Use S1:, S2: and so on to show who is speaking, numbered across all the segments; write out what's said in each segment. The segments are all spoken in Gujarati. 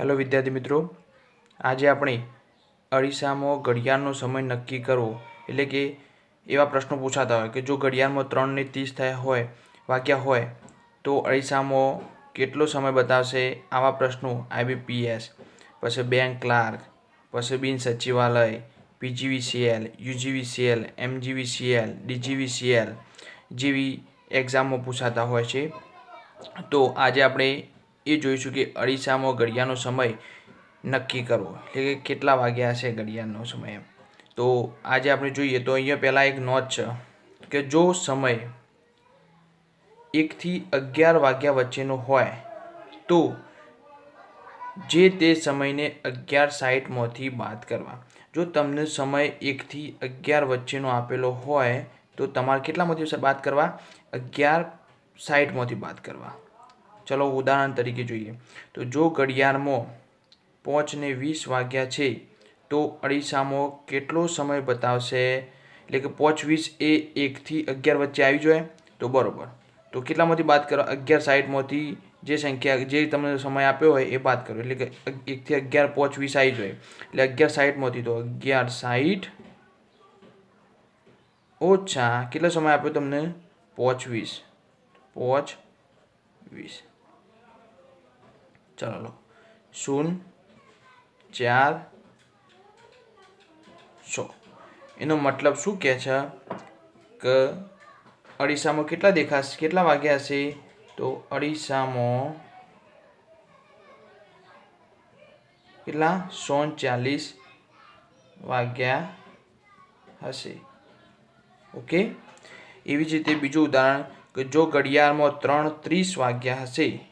S1: હેલો વિદ્યાર્થી મિત્રો, આજે આપણે અરીસામાં ઘડિયાળનો સમય નક્કી કરવો. એટલે કે એવા પ્રશ્નો પૂછાતા હોય કે જો ઘડિયાળમાં ત્રણને ત્રીસ થયા હોય, વાગ્યા હોય, તો અરીસામાં કેટલો સમય બતાવશે? આવા પ્રશ્નો આઈબીપીએસ, પછી બેંક ક્લાર્ક, પછી બિન સચિવાલય, પીજીવીસીએલ, યુજીવીસીએલ, એમજીવીસીએલ, ડીજીવીસીએલ જેવી એક્ઝામો પૂછાતા હોય છે. તો આજે આપણે એ જોઈશું કે અડીસામાં ઘડિયાળનો સમય નક્કી કરવો. એટલે કે કેટલા વાગ્યા હશે ઘડિયાળનો સમય એમ. તો આજે આપણે જોઈએ તો અહીંયા પહેલાં એક નોંધ છે કે જો સમય એકથી અગિયાર વાગ્યા વચ્ચેનો હોય તો જે તે સમયને અગિયાર સાઠમાંથી બાદ કરવા. જો તમને સમય એકથી અગિયાર વચ્ચેનો આપેલો હોય તો તમારે કેટલામાંથી બાદ કરવા? અગિયાર સાઠમાંથી બાદ કરવા. ચલો ઉદાહરણ તરીકે જોઈએ. તો જો ઘડિયાળમાં પહોંચને વીસ વાગ્યા છે, તો અડીસામાં કેટલો સમય બતાવશે? એટલે કે પાંચ, વીસ એ એકથી અગિયાર વચ્ચે આવી જોઈએ તો બરાબર. તો કેટલામાંથી બાદ કરો? અગિયાર સાઈડમાંથી જે સંખ્યા, જે તમને સમય આપ્યો હોય એ બાદ કરો. એટલે કે એકથી અગિયાર, પાંચ, વીસ આવી જોઈએ એટલે અગિયાર સાઠમાંથી તો અગિયાર સાઈઠ ઓછા કેટલો સમય આપ્યો તમને? પાંચ, વીસ. પાંચ, વીસ. ચાલો લો. શૂન્ય ચાર, સો. એનો મતલબ શું કહે છે? કે અડીસામાં કેટલા દેખાશે? કેટલા વાગ્યા હશે? તો અડીસામાં કેટલા? સો ચાલીસ વાગ્યા હશે. ઓકે? એવી જ રીતે બીજું ઉદાહરણ કે જો ઘડિયાળમાં ત્રણ ત્રીસ વાગ્યા હશે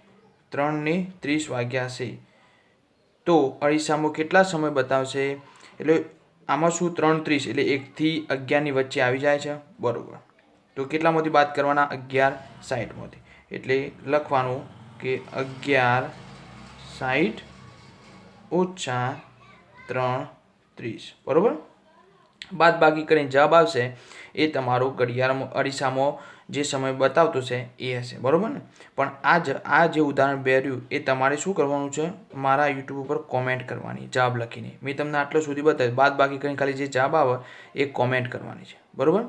S1: ત્રણને ત્રીસ વાગ્યા હશે. તો અરીસામાં કેટલા સમય બતાવશે? એટલે આમાં શું ત્રણ ત્રીસ એટલે એકથી અગિયારની વચ્ચે આવી જાય છે? બરાબર. તો કેટલામાંથી બાદ કરવાના? અગિયાર સાઠમાંથી એટલે લખવાનું કે અગિયાર સાઠ ઓછા ત્રણ ત્રીસ. બરાબર? બાદ બાકી કરીને જવાબ આવશે. એ તમારો ઘડિયાળમાં અરીસામાં જે સમય બતાવતો છે એ હશે, બરાબર ને? પણ આ જ આ જે ઉદાહરણ બેર્યું, એ તમારે શું કરવાનું છે? મારા યુટ્યુબ ઉપર કોમેન્ટ કરવાની, જવાબ લખીને. મેં તમને આટલો સુધી બતાવ્યું. બાદ બાકી કરીને ખાલી જે જવાબ આવે, એ કોમેન્ટ કરવાની છે. બરાબર?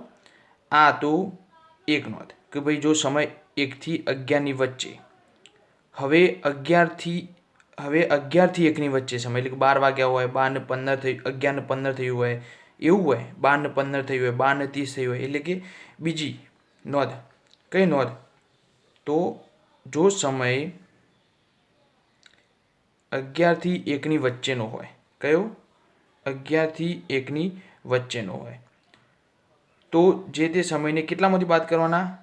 S1: આ હતું એક નોંધ કે ભાઈ જો સમય એકથી અગિયારની વચ્ચે, હવે અગિયારથી હવે અગિયારથી એકની વચ્ચે સમય, એટલે કે બાર વાગ્યા હોય, બાર ને પંદર થઈ, અગિયાર ને પંદર થયું હોય, એવું હોય, બાર ને પંદર થયું હોય, બાર ને ત્રીસ થયું હોય, એટલે કે બીજી નોંધ. કઈ નોંધ? તો જો સમય અગિયારથી એકની વચ્ચેનો હોય. કયો? અગિયારથી એકની વચ્ચેનો હોય. તો જે તે સમયને કેટલામાંથી બાદ કરવાના?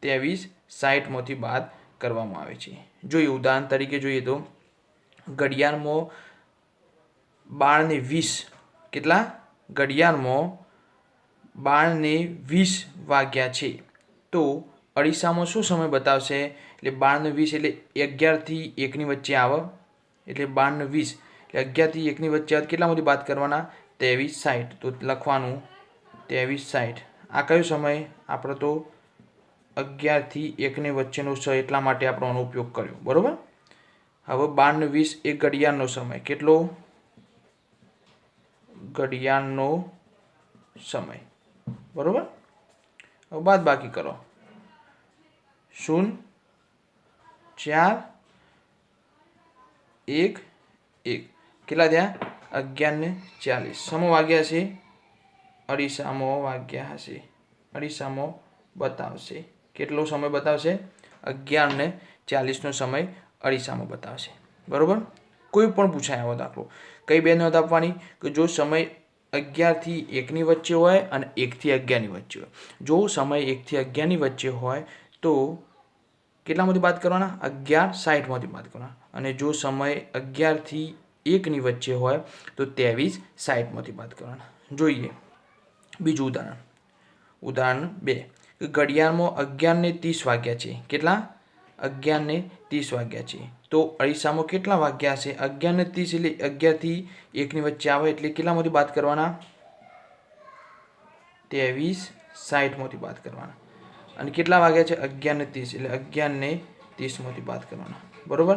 S1: ત્રેવીસ સાઠમાંથી બાદ કરવામાં આવે છે. જોઈએ, ઉદાહરણ તરીકે જોઈએ તો ઘડિયાળમાં બાળને વીસ કેટલા? ઘડિયાળમાં બારને વીસ વાગ્યા છે. તો અરીસામાં શું સમય બતાવશે? એટલે બાર વીસ એટલે અગિયારથી એકની વચ્ચે આવે. એટલે બાર વીસ. એટલે અગિયારથી એકની વચ્ચે આવે કેટલા સુધી વાત કરવાના? ત્રેવીસ સાઠ તો લખવાનું ત્રેવીસ સાઠ આ કયો સમય? આપણે તો અગિયારથી એકની વચ્ચેનો સમય એટલા માટે આપણે આનો ઉપયોગ કર્યો. બરાબર? હવે બાર વીસ એ ઘડિયાળનો સમય. કેટલો? ઘડિયાળનો સમય. બરાબર? બાદ બાકી કરો. શૂન્ય, ચાર, એક એક. કેટલા થયા? અગિયાર ને ચાલીસ. સમો વાગ્યા છે? અડીસામો વાગ્યા હશે. અડીસામો બતાવશે. કેટલો સમય બતાવશે? અગિયાર ને ચાલીસનો સમય અડીસામો બતાવશે. બરાબર? કોઈ પણ પૂછાય આવો દાખલો. કઈ બેન નોંધ આપવાની કે જો સમય અગિયારથી એકની વચ્ચે હોય અને એકથી અગિયારની વચ્ચે હોય. જો સમય એકથી અગિયારની વચ્ચે હોય, તો કેટલામાંથી બાદ કરવાના? અગિયાર સાઠમાંથી બાદ કરવાના. અને જો સમય અગિયારથી એકની વચ્ચે હોય, તો ત્રેવીસ સાઠમાંથી બાદ કરવાના. જોઈએ. બીજું ઉદાહરણ. ઉદાહરણ બે. ઘડિયાળમાં અગિયારને ત્રીસ વાગ્યા છે. કેટલા? અગિયારને ત્રીસ વાગ્યા છે. તો અરીસામાં કેટલા વાગ્યા છે અગિયારને ત્રીસ એટલે અગિયારથી એકની વચ્ચે આવે એટલે કેટલામાંથી બાદ કરવાના? ત્રેવીસ સાઠમાંથી બાદ કરવાના. અને કેટલા વાગ્યા છે? અગિયાર ને ત્રીસ એટલે અગિયાર ને ત્રીસમાંથી બાદ કરવાના. બરાબર?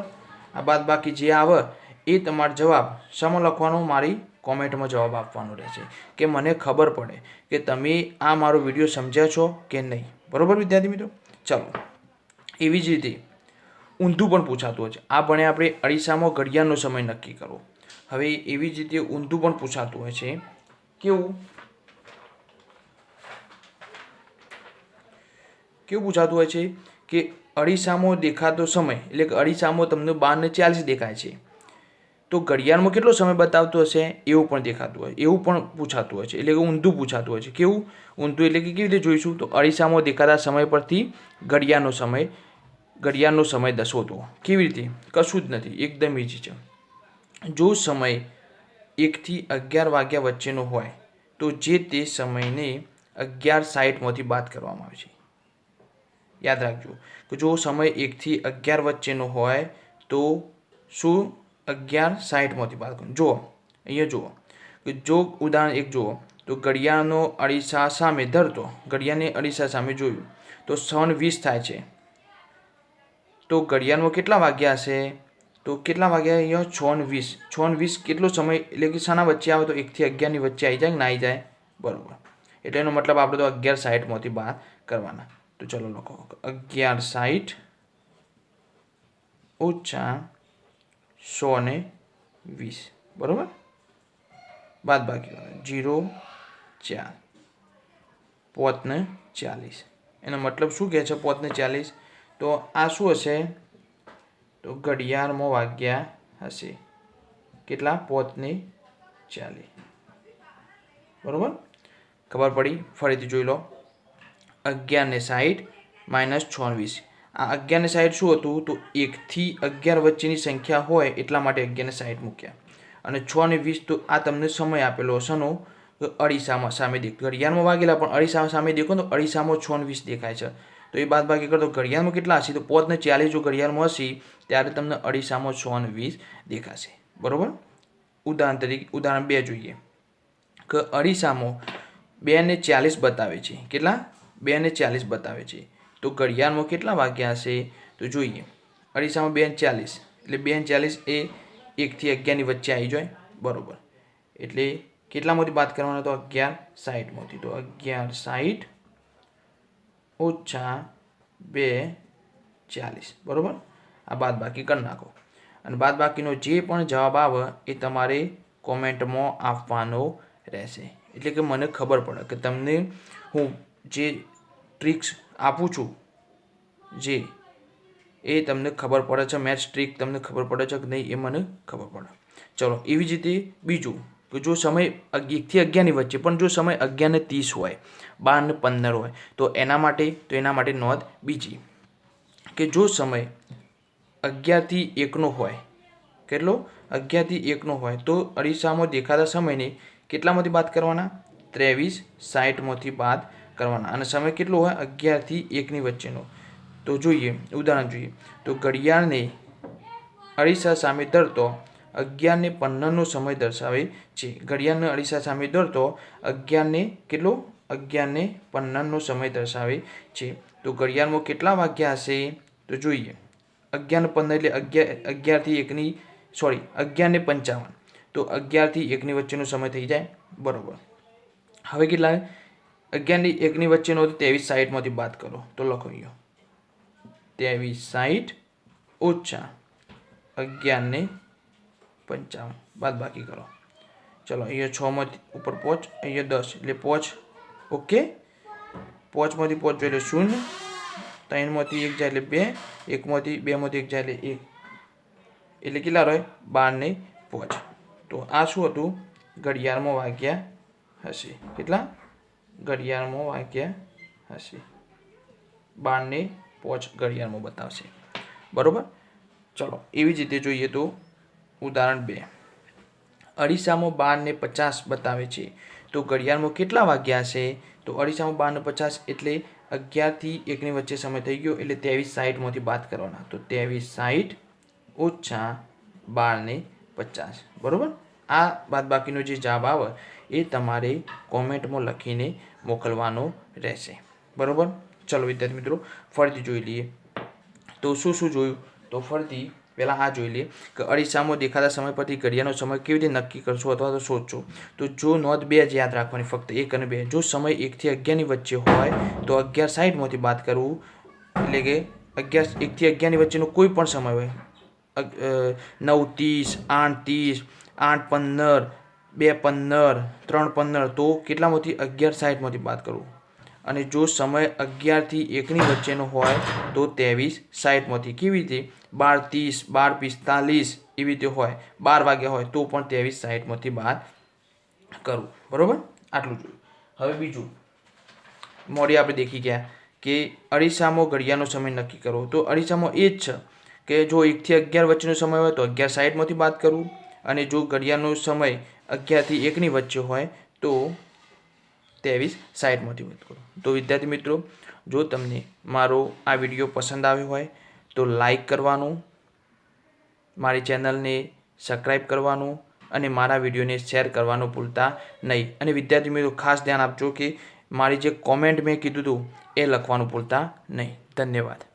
S1: આ બાદ બાકી જે આવે એ તમારો જવાબ શામાં લખવાનો, મારી કોમેન્ટમાં જવાબ આપવાનો રહેશે કે મને ખબર પડે કે તમે આ મારો વીડિયો સમજ્યા છો કે નહીં. બરોબર વિદ્યાર્થી મિત્રો? ચાલો. એવી જ રીતે ઊંધું પણ પૂછાતું હોય છે. આ ભણે આપણે અરીસામાં ઘડિયાળનો સમય નક્કી કરવો. હવે એવી જ રીતે ઊંધું પણ પૂછાતું હોય છે કેવું? કેવું પૂછાતું હોય છે કે અરીસામાં દેખાતો સમય એટલે કે અરીસામાં તમને બાર ને ચાલીસ દેખાય છે. તો ઘડિયાળમાં કેટલો સમય બતાવતો હશે? એવું પણ દેખાતું હોય. એવું પણ પૂછાતું હોય છે. એટલે કે ઊંધું પૂછાતું હોય છે. કેવું? ઊંધું એટલે કે કેવી રીતે જોઈશું? તો અરીસામાં દેખાતા સમય પરથી ઘડિયાળનો સમય ઘડિયાળનો સમય દસોતો કેવી રીતે? કશું જ નથી. એકદમ ઇઝી છે. જો સમય એકથી અગિયાર વાગ્યા વચ્ચેનો હોય, તો જે તે સમયને અગિયાર સાઠમાંથી બાદ કરવામાં આવે છે. યાદ રાખજો. કે જો સમય એકથી અગિયાર વચ્ચેનો હોય, તો શું? અગિયાર સાઠમાંથી બાદ કરું જુઓ, અહીંયા જુઓ. કે જો ઉદાહરણ એક જુઓ, તો ઘડિયાળનો અરીસા સામે ધરતો ઘડિયાળને અરીસા સામે જોયું, તો સન વીસ થાય છે. તો ઘડિયાળમાં કેટલા વાગ્યા હશે? તો કેટલા વાગ્યા અહીંયા? છ વીસ. છ વીસ કેટલો સમય, એટલે કે શાના વચ્ચે આવે તો એકથી અગિયારની વચ્ચે આવી જાય કે ના આવી જાય? બરાબર. એટલે એનો મતલબ આપણે તો અગિયાર સાઠમાંથી બહાર કરવાના. તો ચલો લખો. અગિયાર સાઠ ઓછા સો ને વીસ. બરાબર? બાદ બાકી જીરો, ચાર. પોતને ચાલીસ. એનો મતલબ શું કહે છે પોતને ચાલીસ? તો આ શું હશે? તો ઘડિયાળમાં વાગ્યા હશે. કેટલા? પોતને ચાલીસ. બરાબર? ખબર પડી? ફરીથી જોઈ લો. અગિયાર ને સાઠ માઇનસ છવ્વીસ આ અગિયારને સાઈડ શું હતું? તો એકથી અગિયાર વચ્ચેની સંખ્યા હોય એટલા માટે અગિયારને સાઈડ મૂક્યા. અને છ ને વીસ તો આ તમને સમય આપેલો હશેનો તો અડીસામાં સામે દેખ. ઘડિયાળમાં વાગેલા, પણ અડીસા સામે દેખો તો અડીસામાં છ અને વીસ દેખાય છે. તો એ બાદ બાકી કરતો ઘડિયાળમાં કેટલા હશે? તો પોતને ચાલીસ જો ઘડિયાળમાં હશે, ત્યારે તમને અડીસામાં છ અને વીસ દેખાશે. બરાબર? ઉદાહરણ તરીકે, ઉદાહરણ બે જોઈએ. કે અડીસામાં બે ને ચાલીસ બતાવે છે. કેટલા? બે ને ચાલીસ બતાવે છે. તો ઘડિયાળમાં કેટલા વાગ્યા હશે? તો જોઈએ. અડીસામાં બે ચાલીસ. એટલે બે ચાલીસ એ એકથી અગિયારની વચ્ચે આવી જાય. બરાબર. એટલે કેટલામાંથી બાદ કરવાનો? તો અગિયાર સાઠમાંથી તો અગિયાર સાઠ ઓછા બે ચાલીસ. બરાબર? આ બાદ બાકી કરી નાખો. અને બાદ બાકીનો જે પણ જવાબ આવે એ તમારે કોમેન્ટમાં આપવાનો રહેશે. એટલે કે મને ખબર પડે કે તમને હું જે ટ્રિક્સ આપું છું. જે એ તમને ખબર પડે છે મેચ ટ્રીક તમને ખબર પડે છે કે નહીં એ મને ખબર પડે. ચલો, એવી જ રીતે બીજું કે જો સમય એકથી અગિયારની વચ્ચે, પણ જો સમય અગિયાર ને ત્રીસ હોય બાર ને પંદર હોય, તો એના માટે, તો એના માટે નોંધ બીજી કે જો સમય અગિયારથી એકનો હોય, કેટલો? અગિયારથી એકનો હોય, તો અરીસામાં દેખાતા સમયને કેટલામાંથી બાદ કરવાના? ત્રેવીસ, સાઠમાંથી બાદ કરવાના. અને સમય કેટલો હોય? અગિયારથી એકની વચ્ચેનો. તો જોઈએ, ઉદાહરણ જોઈએ. તો ઘડિયાળને અરીસા સામે ધરતો અગિયારને પંદરનો સમય દર્શાવે છે. ઘડિયાળને અરીસા સામે ધરતો અગિયારને કેટલો? અગિયારને પંદરનો સમય દર્શાવે છે. તો ઘડિયાળમાં કેટલા વાગ્યા હશે? તો જોઈએ. અગિયાર પંદર એટલે અગિયાર અગિયારથી એકની, સોરી, અગિયારને પંચાવન. તો અગિયારથી એકની વચ્ચેનો સમય થઈ જાય. બરાબર. હવે કેટલા અગિયારની એકની વચ્ચેનો તો ત્રેવીસ સાઠમાંથી બાદ કરો. તો લખો અહીંયા. ત્રેવીસ સાઠ ઓછા અગિયારને પંચાવન. બાદ બાકી કરો. ચલો, અહીંયા છમાંથી ઉપર પોચ, અહીંયા દસ. એટલે પોચ, ઓકે? પોચમાંથી પોચ જોઈએ એટલે શૂન્ય. ત્રણમાંથી એક જાય એટલે બે. એકમાંથી બેમાંથી એક જાય એટલે એક. એટલે કેટલા રહે? બાર ને પોચ. તો આ શું હતું? ઘડિયાળમાં વાગ્યા હશે. કેટલા? ઘડિયાળમાં વાગ્યા હશે. બારને પોચ ઘડિયાળમાં બતાવશે. બરોબર? ચલો, એવી જ રીતે જોઈએ તો ઉદાહરણ બે. અરીસામાં બારને પચાસ બતાવે છે. તો ઘડિયાળમાં કેટલા વાગ્યા હશે? તો અરીસામાં બારને પચાસ એટલે અગિયારથી એકની વચ્ચે સમય થઈ ગયો એટલે ત્રેવીસ સાઠમાંથી બાદ કરવાના. તો ત્રેવીસ સાઠ ઓછા બારને પચાસ. બરાબર? આ બાદ બાકીનો જે જવાબ આવે એ તમારે કોમેન્ટમાં લખીને મોકલવાનો રહેશે. બરાબર? ચલો વિદ્યાર્થી મિત્રો, ફરીથી જોઈ લઈએ. તો શું શું જોયું? તો ફરીથી પહેલાં આ જોઈ લઈએ કે અરીસામાં દેખાતા સમય પરથી ઘડિયાળનો સમય કેવી રીતે નક્કી કરશો અથવા તો શોધશો? તો જો નોંધ બે જ યાદ રાખવાની ફક્ત એક અને બે. જો સમય એકથી અગિયારની વચ્ચે હોય તો અગિયાર સાઠમાંથી બાદ કરવું એટલે કે અગિયાર એકથી અગિયારની વચ્ચેનો કોઈ પણ સમય હોય. નવ, ત્રીસ, આઠ ત્રીસ, આઠ, પંદર બે પંદર, ત્રણ પંદર, તો કેટલામાંથી અગિયાર સાઠમાંથી બાદ કરું? અને જો સમય અગિયારથી એકની વચ્ચેનો હોય, તો ત્રેવીસ સાઠમાંથી કેવી રીતે? બાર ત્રીસ, બાર પિસ્તાલીસ એવી રીતે હોય. બાર વાગ્યા હોય, તો પણ ત્રેવીસ સાઠમાંથી બાદ કરું. બરાબર? આટલું જોયું. હવે બીજું. મોડી આપણે દેખી ગયા કે અરીસામાં ઘડિયાળનો સમય નક્કી કરવો તો અરીસામાં એ જ છે કે જો એકથી અગિયાર વચ્ચેનો સમય હોય, તો અગિયાર સાઠમાંથી બાદ કરવું અને જો ઘડિયાળનો સમય અગિયારથી એકની વચ્ચે હોય તો ત્રેવીસ સાઠમાંથી બાદ કરો. તો વિદ્યાર્થી મિત્રો, જો તમને મારો આ વીડિયો પસંદ આવ્યો હોય, તો લાઈક કરવાનું, મારી ચેનલને સબસ્ક્રાઈબ કરવાનું અને મારા વિડીયોને શેર કરવાનું ભૂલતા નહીં. અને વિદ્યાર્થી મિત્રો, ખાસ ધ્યાન આપજો કે મારી જે કોમેન્ટ મેં કીધું હતું એ લખવાનું ભૂલતા નહીં. ધન્યવાદ.